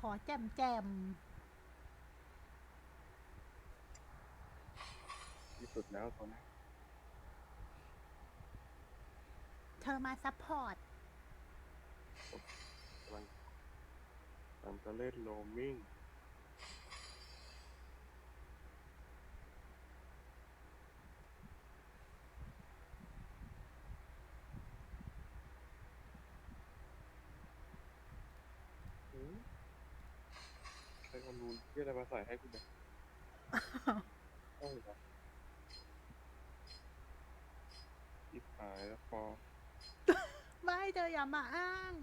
ขอแจมแจมที่สุดแล้วตอนนี้เธอมาซัพพอร์ตกำลังกำลังจะเล่นโรมมิ่งหืม ใช้ความรู้ที่อะไรมาใส่ให้กูเนี่ยเอ้าเหรออิบหายแล้วพอไม่เธออย่ามาอ้าง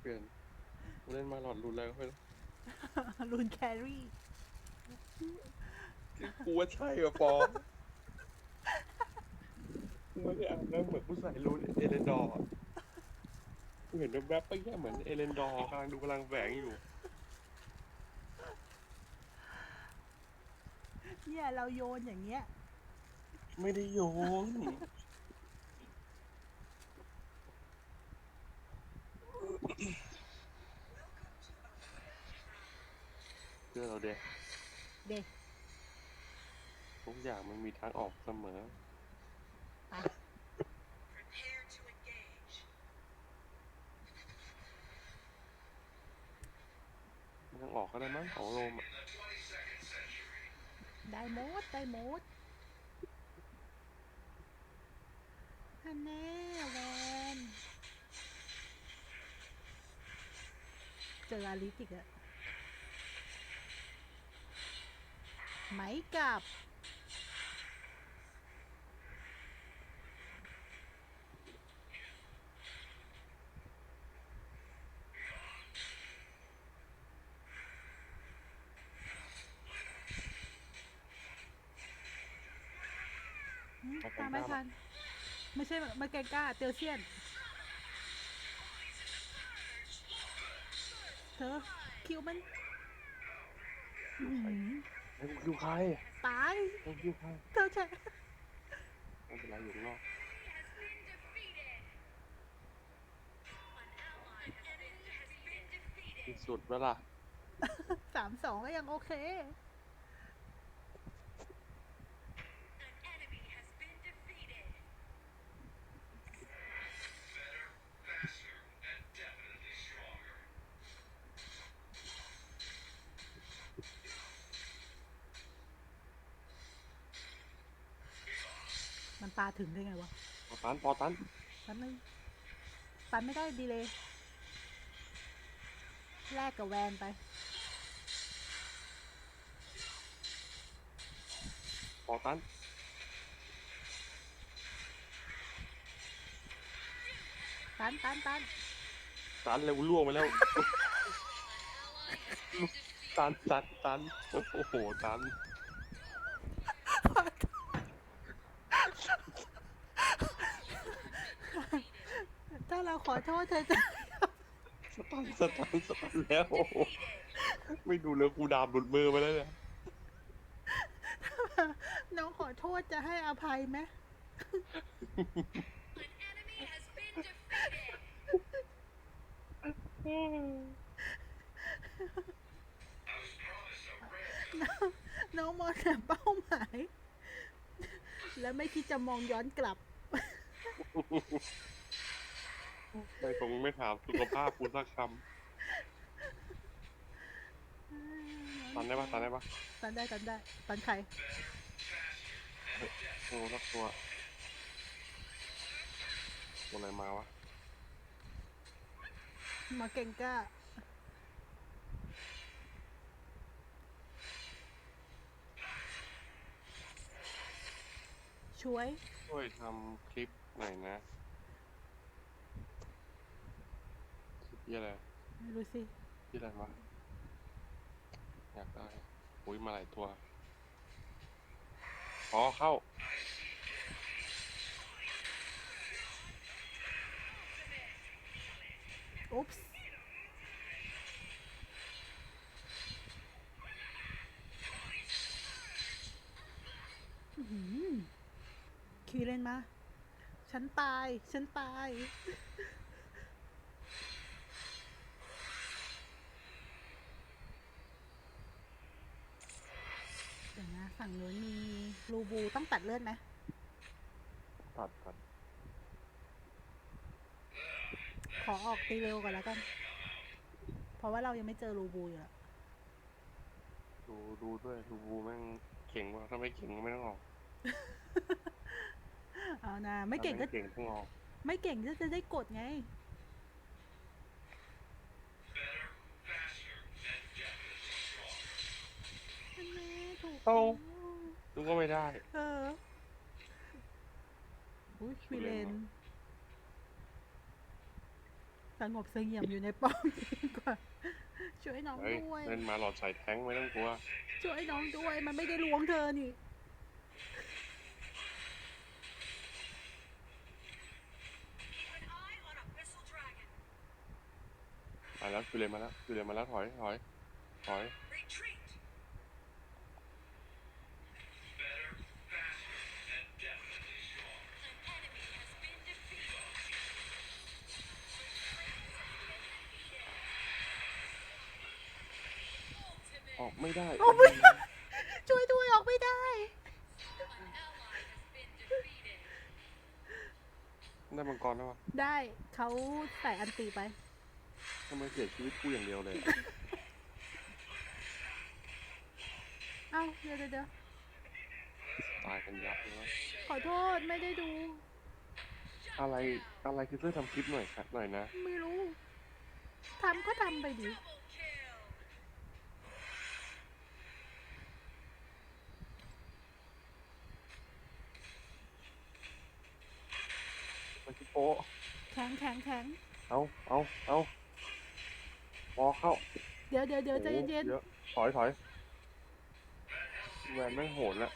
เปลี่ยนเล่นมาหลอดรุนแล้วก็ไม่รู้รุนแครี่กูว่าใช่ว่ะปอกูไม่ได้อ่านแล้วเหมือนกูใส่รูนเอเลนดอร์อะกู เห็นแวบๆไปแค่เหมือนเอเลนดอร์กำลังดูกำลังแหวงอยู่ เนี่ยเราโยนอย่างเงี้ย ไม่ได้โยนเชื่อเราเด็กเด็กทุกอย่างมันมีทางออกเสมอ ไป Prepare to engage. ทาง ออกก็ได้มั้งของโรมอะได้โมดได้โมดฮันแน่แวนเจออาลิสอีกอะไหมกลับ ตามไม่ทัน ไม่ใช่มาแกงก้าเตียวเซียน เธอ คิวมันอื้อหือให้กูคิวใครตายให้กูคิวใครเธอใช่ ไม่เป็นไรอยู่ข้างนอก Has been defeated. An ally has been defeated. ที่สุดเวล่ะสามสองก็ยังโอเค ตันปอตันแป๊บนึงปันไม่ได้ดีเลยแลกกับแวนไปปอตันตันตันตันตันเร็วล่วงไปแล้วตันตันตันโอ้โหตัน เราขอโทษเธอจะสตันสตันสตันแล้วโอ้โหไม่ดูเลยกูดาบหลุดมือไปแล้วเนี่ยน้องขอโทษจะให้อภัยไหม An enemy has been defeated. น้องมองแต่เป้าหมาย แล้วไม่คิดจะมองย้อนกลับ ไม่ตรงไม่ถามสุขภาพกูสักคำตันได้ปะตันได้ปะตันได้ตันได้ตันใครโอ้สักตัวตัวอะไรมาวะมาเก่งก้าช่วย ช่วยทำคลิปหน่อยนะคลิป ยี่อะไรไม่รู้สิยี่อะไรวะอยากได้อุ้ยมาหลายตัว อ๋อเข้า อุ๊ปส์อื้อหือคีเล่นมา ฉันตาย ฉันตาย บูต้องตัดเลือดไหมตัดตัดขอออกตีเร็วก่อนแล้วกัน เพราะว่าเรายังไม่เจอรูบูอยู่แล้วดูดูด้วยดูบูแม่งเข่งว่ะถ้าไม่เข่งก็ไม่ต้องออกเอานะไม่เก่งก็ถ้าเก่งต้องออก ไม่เก่งก็จะได้กดไง Better, faster, and definitely stronger. อันนี้ถูก เอ้าแล้วดูก็ไม่ได้ เอออุ้ยวิเลนสงบเสงี่ยมอยู่ในป้อมดีกว่า ช่วยน้องเฮ้ยด้วย เล่นมาหลอดใส่แท้งไม่ต้องกลัว ช่วยน้องด้วย มันไม่ได้ล้วงเธอนี่ Keep an eye on Abyssal Dragon. มาแล้วคือเลยนมาแล้วคือเลยนมาแล้วถอยถอยถอย ไม่ได้ออกไม่ได้ช่วยด้วยออกไม่ได้ An ally has been defeated. ได้มังกรแล้ววะได้เขาใส่อันตีไป ทำไมเสียชีวิตกูอย่างเดียวเลยเอ้าเดี๋ยวเดี๋ยวเดี๋ยวตายกันยับเลยวะขอโทษไม่ได้ดู อะไรอะไรคือช่วยทำคลิปหน่อยครับหน่อยนะ ไม่รู้ทำก็ทำไปดิ มันคือโป๊ะแข็งแข็งแข็งเอาเอาเอาพอเข้าเดี๋ยวเดี๋ยวเดี๋ยวใจโอ้โหเย็นอะถอยถอยแวนแม่งโหดละ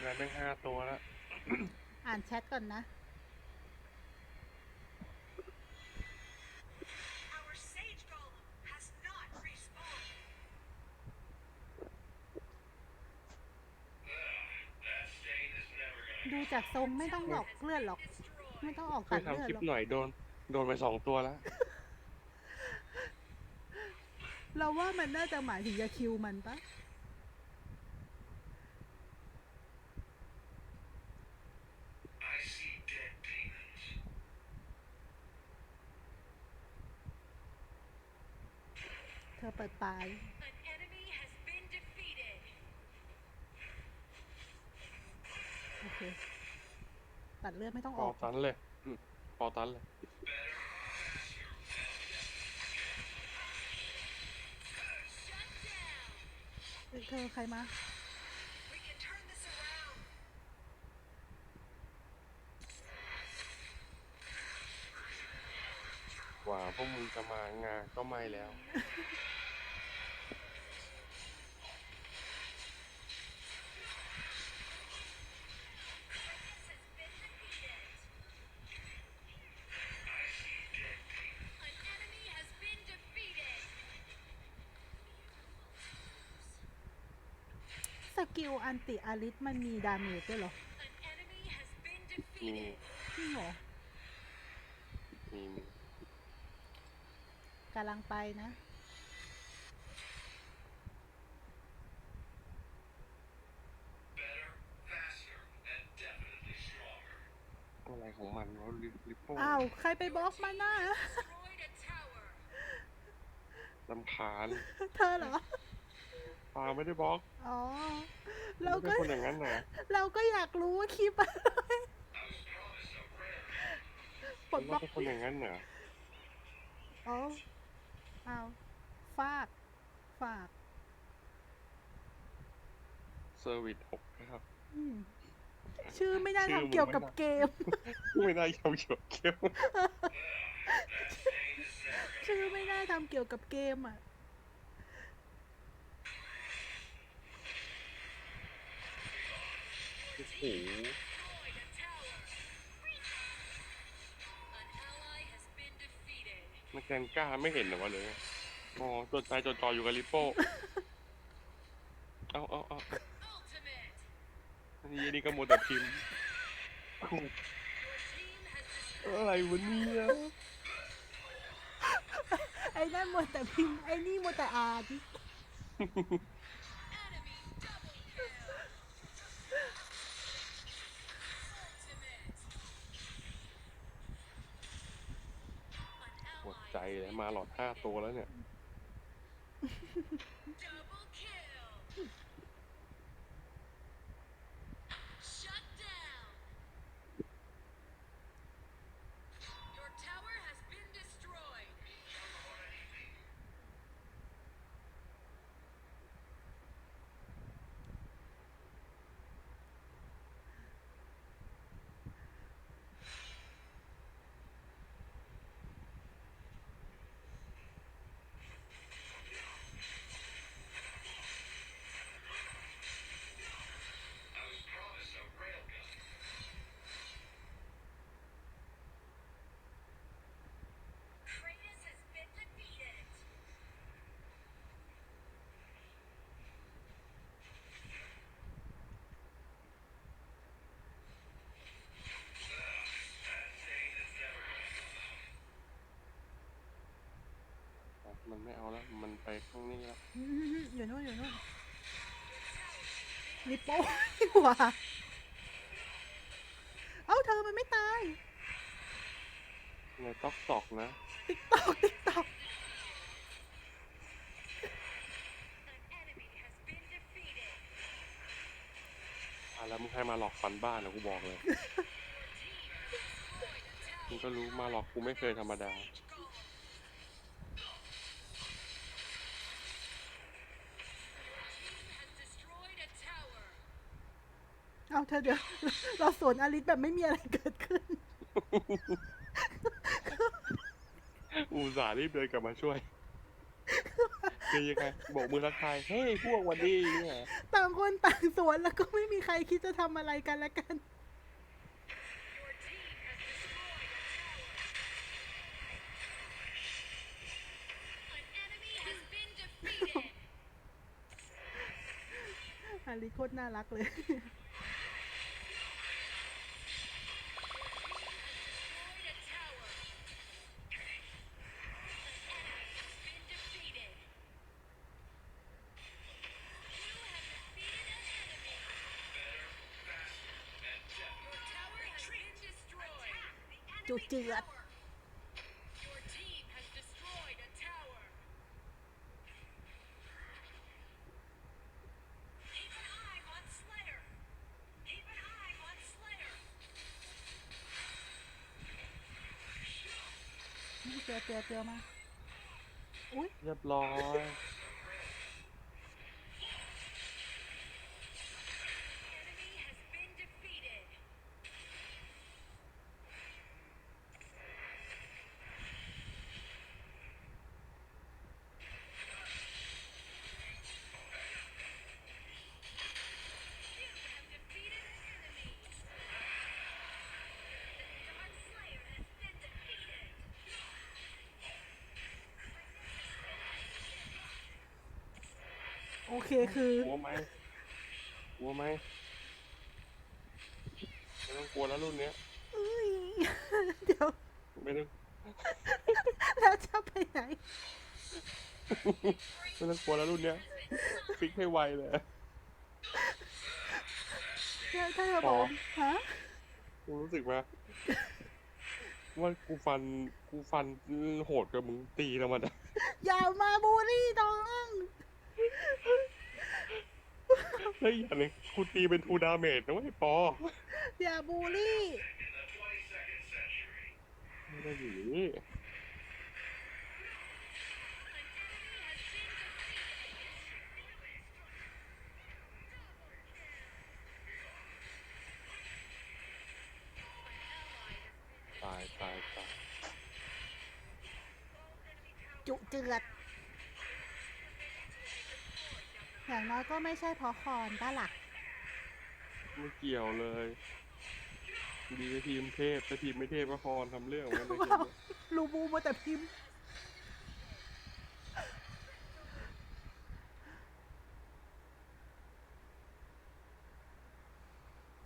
แวนแม่งห้าตัวละๆอ่านแชทก่อนนะ ดูจากทรงไม่ต้องออกเลือดหรอก Destroyed. ไม่ต้องออกช่วตัยดเลือทำดคลิปหรอกหน่อยโดน โดนไปสองตัวแล้ว เราว่ามันน่าจะหมายถึงจะคิวมันปะ I see dead demons. เธอเปิดปลาย An enemy has been defeated. โอเค ตัดเลือดไม่ต้องพอออกตันเลยอืมพอตันเลย Shut down. เฮ้ยเธอใครมา We can turn this around. กว่าพวกมึงจะมางานก็ไม่แล้ว กิลอันติอาริสมันมีดาเมจด้วยเหรอ An enemy has been มี defeated. จริงเหรอมีมีกำลังไปนะ Better, faster, and definitely stronger. อะไรของมันวะลิลิปโป้อ้าว ใครไปบล็อกมันน่ะ Destroyed a tower. ลำคาญ เธอเหรอ ปาไม่ได้บล็อกอ๋อ เราไม่ก็ใช่คนอย่างนั้นนะเราก็อยากรู้ว่าคลิปอะไรปลดบล็ไม่อกใช่คนอย่างนั้นนะอ๋อเอาฝาก ฝาก เซอร์วิสหกนะครับ อืมชื่อไม่น่าชื่อมึง ทำเกี่ยวกับไม่น่าเกม ไม่ได้ยำเฉียวเขี้ยวชื่อไม่น่าทำเกี่ยวกับเกมอะ โอ้โห Destroyed a tower. An ally has been defeated. มันแกนกล้าไม่เห็นเหรอวะเลยอ๋อจดใจจดจ่ออยู่กับลิปโป้ เอาเอาเอา Ultimate. นี่นี่ก็หมดแต่พิมพ์ Your team has destroyed อะไรวะเนี่ยไอ้นั่นหมดแต่พิมพ์ไอ้นี่หมดแต่อ่าน หลอดห้าตัวแล้วเนี่ย มันไม่เอาแล้ว มันไปข้างนี้แล้วอืมอยู่นู่นอยู่นู่นมีโป้นี่หว่าเอ้าเธอมันไม่ตายไงต๊อกตอกนะ ติ๊กตอกติ๊กตอก An enemy has been defeated. อะแล้วมึงให้มาหลอกฟันบ้านนะกูบอกเลย มึงก็รู้มาหลอกกูไม่เคยธรรมดา เอ้าเธอเดี๋ยว เราสวนอลิสแบบไม่มีอะไรเกิดขึ้น อุตส่าห์รีบเดินกลับมาช่วยคือยังไงโบอกมือทักทาย เฮ้ย พวกหวันดีเนี่ยต่างคนต่างสวนแล้วก็ไม่มีใครคิดจะทำอะไรกันละกัน Your team has destroyed a tower. An enemy has been defeated. อลิสโคตรน่ารักเลย eye on Slayer. นี่เจอเจอเจอมา อุ้ยเรียบร้อย เคคือกลัวไหมกลัวไหมไม่ต้องกลัวแล้วรุ่นเนี้ยอุ้ยเดี๋ยวไม่ต้องแล้วจะไปไหน ไม่ต้องกลัวแล้วรุ่นเนี้ยฟิกให้ไวเลย เดี๋ยวถ้าเธอบอกว่าฮะกูรู้สึกว่าว่ากูฟันกูฟันโหดกับมึงตีแล้วมันอะ อย่ามาบูลลี่น้อง แล้วอีกอย่างหนึงกูตีเป็นทูดาเมจนะเว้ยปออย่าบูลลี่ ไม่ได้หนีตายตายตายจุเจือด อย่างน้อยก็ไม่ใช่เพราะคอนป้าหลัก ไม่เกี่ยวเลย ดีกับทีมเทพแต่ทีมไม่เทพก็คอนทำเรื่องของมันในเกมเนี่ยลูบูมาแต่พิมพ์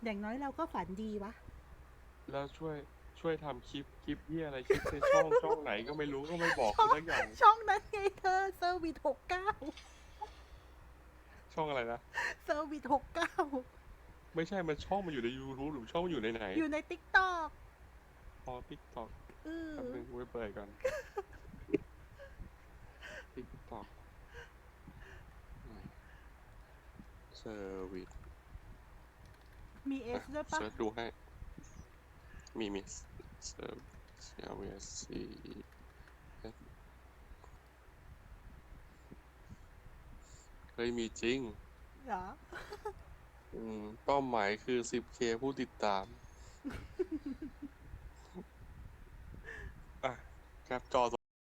อย่างน้อยเราก็ฝันดีวะ แล้วช่วยช่วยทำคลิปคลิปเหียอะไรคลิปในช่องช่องไหนก็ไม่รู้ก็ไม่บอกกูสักอย่าง ช่องนั้นไงเธอเซอร์วิสหกเก้า ช่องอะไรนะ เซอร์วิสหกเก้าไม่ใช่ มันช่องมันอยู่ใน YouTube หรือช่องมันอยู่ในไหนอยู่ในติ๊กต็อกพอติ๊กต็อกอือป๊นึงกูไปเปิดกันติ๊กต็อกเซอร์วิสมีเอสด้วยปะเซิร์ชดูให้ มีมิสเซอร์วิสซี เคยมีจริง เหรอ อืม เป้าหมายคือ 10k ผู้ติดตาม อะรับจอ